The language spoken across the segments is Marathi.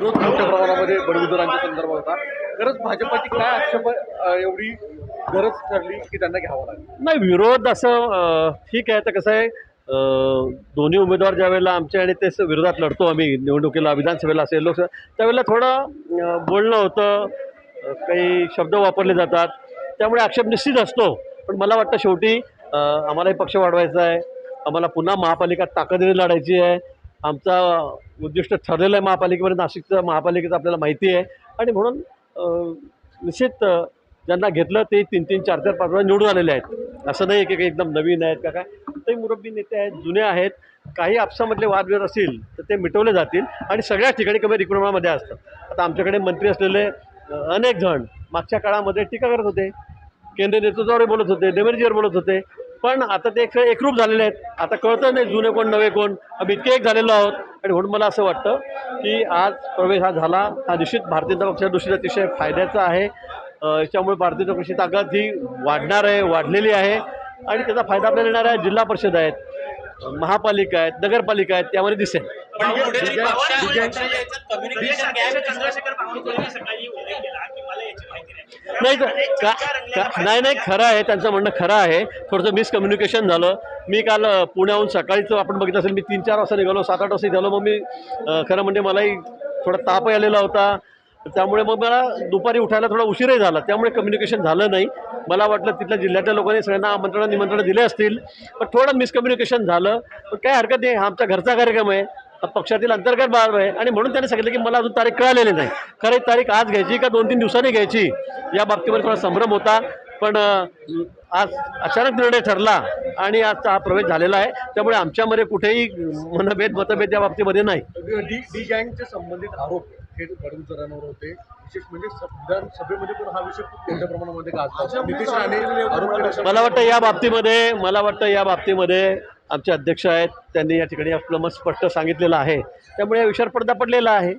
विरोध मोठ्या प्रमाणामध्ये बडगुजरांच्या संदर्भात होता. खरंच भाजपाची काय आक्षेप एवढी गरज ठरली की त्यांना घ्यावं लागेल? नाही विरोध असं ठीक आहे. तर कसं आहे दोन्ही उमेदवार ज्यावेळेला आमच्या आणि ते विरोधात लढतो आम्ही निवडणुकीला विधानसभेला असेल लोकसभा त्यावेळेला थोडं बोलणं होतं. काही शब्द वापरले जातात. त्यामुळे आक्षेप निश्चित असतो. पण मला वाटतं शेवटी आम्हालाही पक्ष वाढवायचा आहे. आम्हाला पुन्हा महापालिका ताकदीने लढायची आहे. आमचा उद्दिष्ट ठरलेलं आहे महापालिकेमध्ये. नाशिकचं महापालिकेचं आपल्याला माहिती आहे. आणि म्हणून निश्चित ज्यांना घेतलं ते तीन तीन चार चार पाच वेळा निवडून आलेले आहेत. असं नाही की काही एकदम नवीन आहेत का काय. ते मुरब्बी नेते आहेत जुने आहेत. काही आपसामधले वादविवाद असतील तर ते मिटवले जातील. आणि सगळ्याच ठिकाणी कमी रिक्रुटमध्ये असतात आता आमच्याकडे मंत्री असलेले अनेक जण मागच्या काळामध्ये टीका करत होते. केंद्रीय नेतृत्वावर बोलत होते देवेंद्रजीवर बोलत होते. पण आता ते एक एकरूप झालेले आहेत. आता कळतं नाही जुने कोण नवे कोण. आम्ही इतके एक झालेलो आहोत. आणि म्हणून मला असं वाटतं की आज प्रवेश हा झाला. हा निश्चित भारतीय जनता पक्षाच्या दृष्टीने अतिशय फायद्याचा आहे. याच्यामुळे भारतीय जनता पक्षाची ताकद ही वाढणार आहे वाढलेली आहे. आणि त्याचा फायदा आपल्याला येणार आहे. जिल्हा परिषद आहेत महापालिका आहेत नगरपालिका आहेत त्यामध्ये दिसेल. नाही नाही तर नाही नाही खरं आहे त्यांचं म्हणणं खरं आहे. थोडंसं मिसकम्युनिकेशन झालं. मी काल पुण्याहून सकाळीच आपण बघितलं असेल मी तीन चार वाजता निघालो सात आठ वाजता निघालो. मग मी खरं म्हणजे मलाही थोडा ताप आलेला होता. त्यामुळे मग मला दुपारी उठायला थोडा उशीरही झाला. त्यामुळे कम्युनिकेशन झालं नाही. मला वाटलं तिथल्या जिल्ह्यातल्या लोकांनी सगळ्यांना आमंत्रण निमंत्रण दिले असतील. पण थोडं मिसकम्युनिकेशन झालं. पण काय हरकत नाही. आमचा घरचा कार्यक्रम आहे. पक्षातील अंतर्गत बाब आहे. आणि म्हणून त्यांनी सांगितलं की मला अजून तारीख कळालेली नाही. खरं ही तारीख आज घ्यायची का दोन तीन दिवसांनी घ्यायची? या बाबतीमध्ये थोडा संभ्रम होता. पण आज अचानक निर्णय ठरला आणि आजचा हा प्रवेश झालेला आहे. त्यामुळे आमच्यामध्ये कुठेही मनभेद मतभेद या बाबतीमध्ये नाही. डी डी गँगचे संबंधित आरोप बडगुजरांवर होते. विशेष म्हणजे विधानसभेमध्ये पण हा विषय खूप मोठ्या प्रमाणामध्ये मला वाटतं या बाबतीमध्ये मला वाटतं या बाबतीमध्ये आमचे अध्यक्ष आहेत त्यांनी या ठिकाणी आपलं मत स्पष्ट सांगितलेलं आहे. त्यामुळे या विषयावर पडदा पडलेला आहे.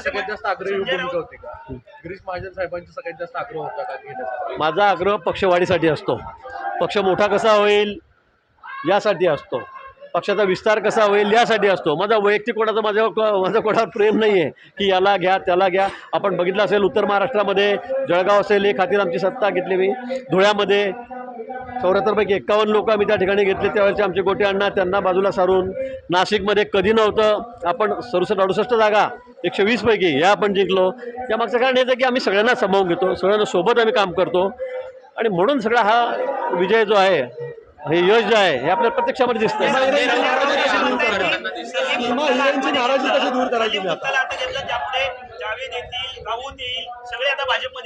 सगळ्यात जास्त आग्रही संजय भूमिका राऊत- होती का? गिरीश महाजन साहेबांचा सगळ्यात जास्त आग्रह होता का? घेण्याचा माझा आग्रह पक्षवाढीसाठी असतो. पक्ष मोठा कसा होईल? यासाठी असतो. पक्षाचा विस्तार कसा होईल यासाठी असतो. माझा वैयक्तिक कोणाचं माझ्या माझं कोणावर प्रेम नाही आहे की याला घ्या त्याला घ्या. आपण बघितलं असेल उत्तर महाराष्ट्रामध्ये जळगाव असेल हे खातीर आमची सत्ता घेतली मी. धुळ्यामध्ये चौऱ्याहत्तरपैकी एक्कावन्न लोक आम्ही त्या ठिकाणी घेतले. त्यावेळेचे आमचे गोटे अण्णा त्यांना बाजूला सारून नाशिकमध्ये कधी नव्हतं आपण सदुसष्ट अडुसष्ट जागा एकशे वीसपैकी या आपण जिंकलो. त्यामागचं कारण हेच आहे की आम्ही सगळ्यांना सामावून घेतो सगळ्यांना सोबत आम्ही काम करतो. आणि म्हणून सगळा हा विजय जो आहे हे यश जे आहे हे आपल्या प्रत्यक्षामध्ये दिसतं हिरेंची नाराजी कशी दूर करायची?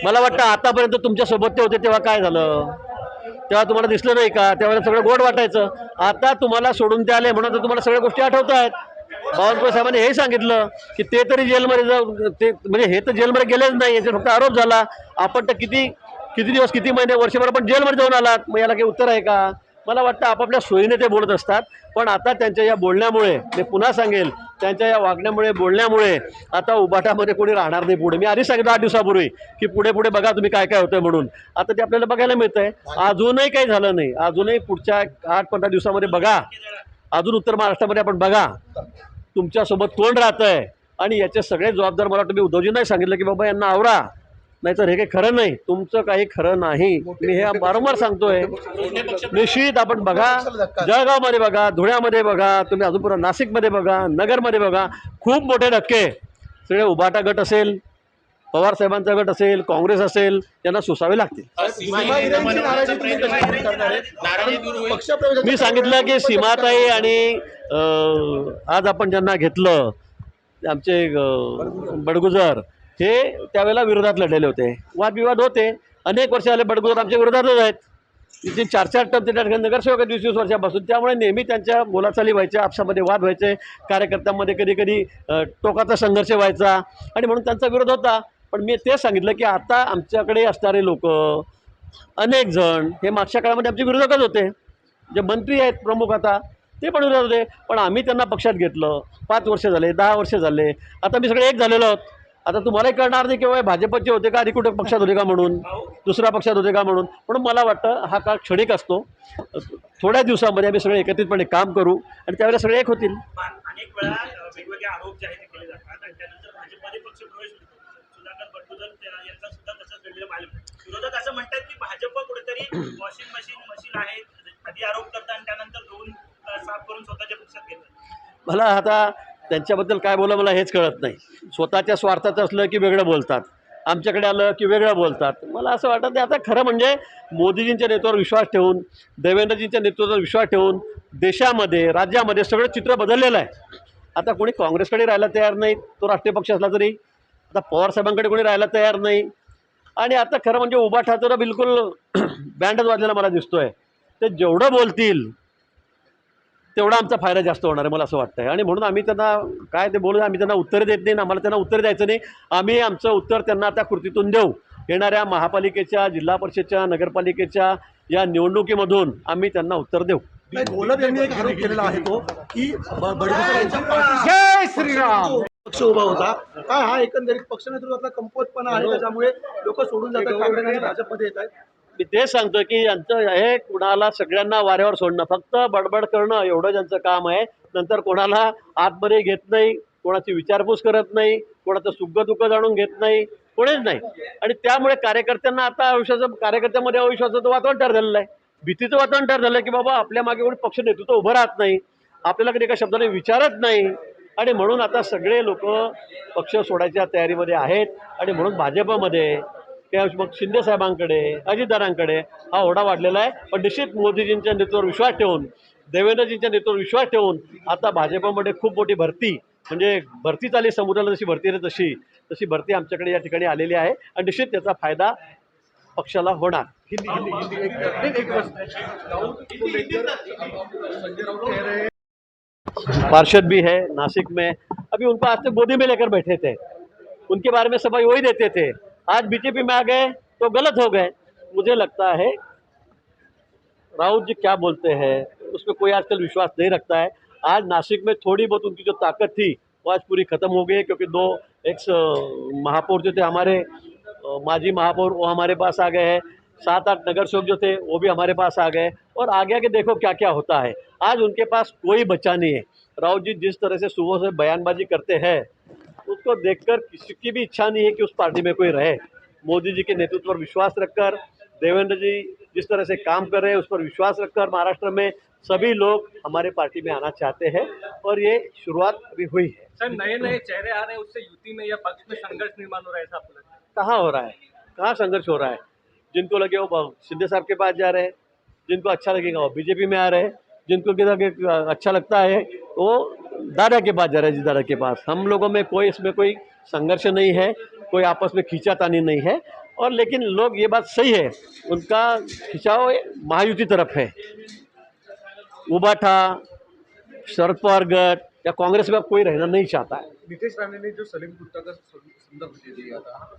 मला वाटतं आतापर्यंत तुमच्यासोबत ते होते तेव्हा काय झालं? तेव्हा तुम्हाला दिसलं नाही का? त्यावेळेला सगळं गोड वाटायचं. आता तुम्हाला सोडून ते आले म्हणून तर तुम्हाला सगळ्या गोष्टी आठवत आहेत. बावनकुळे साहेबांनी हे सांगितलं की ते तरी जेलमध्ये जाऊ ते म्हणजे हे तर जेलमध्ये गेलेच नाही याचा फक्त आरोप झाला. आपण तर किती किती दिवस किती महिने वर्षभर आपण जेलमध्ये जाऊन आलात? मग याला काही उत्तर आहे का? मला वाटतं आपापल्या सोयीने ते बोलत असतात. पण आता त्यांच्या या बोलण्यामुळे मी पुन्हा सांगेल त्यांच्या या वागण्यामुळे बोलण्यामुळे आता उबाटामध्ये कोणी राहणार नाही पुढे. मी आधी सांगितलं आठ दिवसापूर्वी की पुढे पुढे बघा तुम्ही काय काय होतंय म्हणून. आता ते आपल्याला बघायला मिळतं आहे अजूनही काही झालं नाही. अजूनही पुढच्या आठ पंधरा दिवसामध्ये बघा. अजून उत्तर महाराष्ट्रामध्ये आपण बघा. तुमच्यासोबत कोण राहतं आहे आणि याचे सगळे जबाबदार मला वाटतं मी उद्धवजींनाही सांगितलं की बाबा यांना आवरा. नाहीतर हे काही खरं नाही. तुमचं काही खरं नाही. मी हे वारंवार सांगतोय. निश्चित आपण बघा. जळगावमध्ये बघा धुळ्यामध्ये बघा तुम्ही अजून पुन्हा नाशिकमध्ये बघा नगरमध्ये बघा खूप मोठे धक्के. सगळे उभाटा गट असेल पवार साहेबांचा गट असेल काँग्रेस असेल त्यांना सोसावे लागतील. मी सांगितलं की सीमाताई आणि आज आपण ज्यांना घेतलं आमचे बडगुजर हे त्यावेळेला विरोधात लढलेले होते. वादविवाद होते. अनेक वर्ष आले बडगुजर आमच्या विरोधातच आहेत. तिथे चार चार टप ते त्या ठिकाणी नगरसेवक वीस वीस वर्षापासून. त्यामुळे नेहमी त्यांच्या बोलाचाली व्हायच्या आपसामध्ये वाद व्हायचे. कार्यकर्त्यांमध्ये कधी कधी टोकाचा संघर्ष व्हायचा. आणि म्हणून त्यांचा विरोध होता. पण मी तेच सांगितलं की आता आमच्याकडे असणारे लोक अनेक जण हे मागच्या काळामध्ये आमचे विरोधकच होते. जे मंत्री आहेत प्रमुख आता ते पण विरोध होते. पण आम्ही त्यांना पक्षात घेतलं. पाच वर्ष झाले दहा वर्ष झाले. आता मी सगळे एक झालेलो आहोत. आता तुम्हालाही कळणार नाही किंवा भाजपचे होते का अधिक कुठं पक्षात होते का म्हणून? दुसऱ्या पक्षात होते का म्हणून? म्हणून मला वाटतं हा काळ क्षणिक असतो. थोड्या दिवसामध्ये आम्ही सगळे एकत्रितपणे काम करू आणि त्यावेळेला सगळे एक होतील. आधी मला आता त्यांच्याबद्दल काय बोला मला हेच कळत नाही. स्वतःच्या स्वार्थाचं असलं की वेगळं बोलतात. आमच्याकडे आलं की वेगळं बोलतात. मला असं वाटतं ते आता खरं म्हणजे मोदीजींच्या नेतृत्वावर विश्वास ठेवून देवेंद्रजींच्या नेतृत्वावर विश्वास ठेवून देशामध्ये राज्यामध्ये सगळं चित्र बदललेलं आहे. आता कोणी काँग्रेसकडे राहायला तयार नाही तो राष्ट्रीय पक्ष असला तरी. आता पवारसाहेबांकडे कोणी राहायला तयार नाही. आणि आता खरं म्हणजे उभा ठाकरे बिलकुल बँडच वाजलेला मला दिसतो आहे ते जेवढं बोलतील तेवढा आमचा फायदा जास्त होणार आहे मला असं वाटतं आहे आणि म्हणून आम्ही त्यांना काय ते बोलू आम्ही त्यांना उत्तर देत नाही आम्हाला त्यांना उत्तर द्यायचं नाही. आम्ही आमचं उत्तर त्यांना आता कृतीतून देऊ. येणाऱ्या महापालिकेच्या जिल्हा परिषदच्या नगरपालिकेच्या या निवडणुकीमधून आम्ही त्यांना उत्तर देऊ. नाही, घोलप यांनी एक आरोप केलेला आहे तो की ब- बडगुजर यांच्या पाठीशी श्रीराम! पक्ष उभा होता. काय हा एकंदरीत पक्ष नेतृत्वातला कमकुवतपणा आहे त्याच्यामुळे लोक सोडून जातात काँग्रेस आणि भाजपमध्ये येत आहेत. मी तेच सांगतो की यांचं हे कुणाला सगळ्यांना वाऱ्यावर सोडणं फक्त बडबड करणं एवढं ज्यांचं काम आहे. नंतर कोणाला आतमध्ये घेत नाही कोणाची विचारपूस करत नाही कोणाचं सुख दुःख जाणून घेत नाही कोणीच नाही. आणि त्यामुळे कार्यकर्त्यांना आता आयुष्याचं कार्यकर्त्यामध्ये अविश्वासाचं वातावरण ठरलेलं झालेलं आहे. भीतीचं वातावरण ठर झालं आहे की बाबा आपल्या मागे कोणी पक्ष नेतृत्व उभं राहत नाही आपल्याला कधी एका शब्दाने विचारत नाही. आणि म्हणून आता सगळे लोक पक्ष सोडायच्या तयारीमध्ये आहेत. आणि म्हणून भाजपमध्ये किंवा मग शिंदे साहेबांकडे अजितदारांकडे हा ओढा वाढलेला आहे. पण निश्चित मोदीजींच्या नेतृत्वावर विश्वास ठेवून देवेंद्रजींच्या नेतृत्वावर विश्वास ठेवून आता भाजपमध्ये खूप मोठी भरती म्हणजे भरती चाली समुद्राला जशी भरती येते तशी तशी भरती आमच्याकडे या ठिकाणी आलेली आहे. आणि निश्चित त्याचा फायदा पक्षाला होणार. पार्षद भी है नासिक में। अभी उनको आज तक गोदी में लेकर बैठे थे। उनके बारे में सफाई वही देते थे। आज बीजेपी में आ गए तो गलत हो गए। मुझे लगता है राउत जी क्या बोलते हैं उस पर कोई आजकल विश्वास नहीं रखता है। आज नासिक में थोड़ी बहुत उनकी जो ताकत थी, वो आज पूरी ख़त्म हो गई है, क्योंकि दो एक्स महापौर जो थे हमारे माजी महापौर, वो हमारे पास आ गए हैं। सात आठ नगर सेवक जो थे, वो भी हमारे पास आ गए और आगे आगे देखो क्या क्या होता है। आज उनके पास कोई बच्चा नहीं है। राउत जी जिस तरह से सुबह से बयानबाजी करते हैं उसको देखकर किसी की भी इच्छा नहीं है कि उस पार्टी में कोई रहे। मोदी जी के नेतृत्व पर विश्वास रखकर देवेंद्र जी जिस तरह से काम कर रहे हैं उस पर विश्वास रखकर महाराष्ट्र में सभी लोग हमारे पार्टी में आना चाहते हैं और ये शुरुआत अभी हुई है। सर नए नए चेहरे आ रहे हैं उससे युति में या पक्ष में संघर्ष निर्माण हो रहा है ऐसा आपको लगता है? कहाँ हो रहा है? कहाँ संघर्ष हो रहा है? जिनको लगे वो शिंदे साहब के पास जा रहे हैं जिनको अच्छा लगेगा वो बीजेपी में आ रहे हैं जिनको अच्छा लगता है वो दादा के पास जा रहे जी दादा के पास। हम लोगों में कोई इसमें कोई संघर्ष नहीं है, कोई आपस में खींचातानी नहीं है। और लेकिन लोग, ये बात सही है, उनका खिंचाव महायुति तरफ़ है। उबाठा, शरद पवार गट या कांग्रेस में अब कोई रहना नहीं चाहता है। नीतीश राणे ने जो सलीम गुप्ता का संदर्भ दे दिया था।